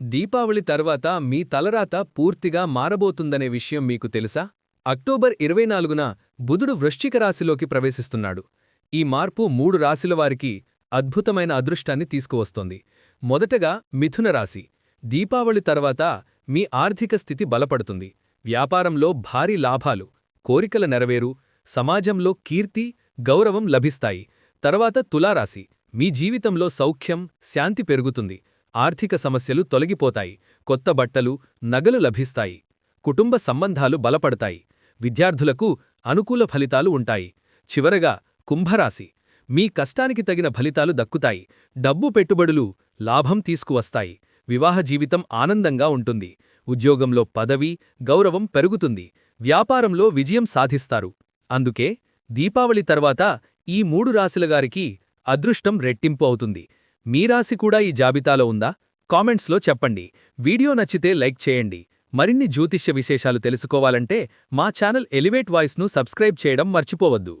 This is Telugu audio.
దీపావళి తర్వాత మీ తలరాత పూర్తిగా మారబోతుందనే విషయం మీకు తెలుసా? అక్టోబర్ ఇరవై నాలుగున బుధుడు వృశ్చిక రాశిలోకి ప్రవేశిస్తున్నాడు. ఈ మార్పు మూడు రాశుల వారికి అద్భుతమైన అదృష్టాన్ని తీసుకువస్తోంది. మొదటగా మిథున రాశి. దీపావళి తర్వాత మీ ఆర్థిక స్థితి బలపడుతుంది. వ్యాపారంలో భారీ లాభాలు కోరికల నెరవేరు సమాజంలో కీర్తి గౌరవం లభిస్తాయి. తర్వాత తులారాశి. మీ జీవితంలో సౌఖ్యం శాంతి పెరుగుతుంది. ఆర్థిక సమస్యలు తొలగిపోతాయి కొత్త బట్టలు నగలు లభిస్తాయి కుటుంబ సంబంధాలు బలపడతాయి విద్యార్థులకు అనుకూల ఫలితాలు ఉంటాయి. చివరగా కుంభరాశి. మీ కష్టానికి తగిన ఫలితాలు దక్కుతాయి డబ్బు పెట్టుబడులు లాభం తీసుకువస్తాయి వివాహ జీవితం ఆనందంగా ఉంటుంది ఉద్యోగంలో పదవి గౌరవం పెరుగుతుంది వ్యాపారంలో విజయం సాధిస్తారు. అందుకే దీపావళి తర్వాత ఈ మూడు రాశులగారికి అదృష్టం రెట్టింపు అవుతుంది. మీ రాశి కూడా ఈ జాబితాలో ఉందా? కామెంట్స్లో చెప్పండి. వీడియో నచ్చితే లైక్ చేయండి. మరిన్ని జ్యోతిష్య విశేషాలు తెలుసుకోవాలంటే మా ఛానల్ ఎలివేట్ వాయిస్ను సబ్స్క్రైబ్ చేయడం మర్చిపోవద్దు.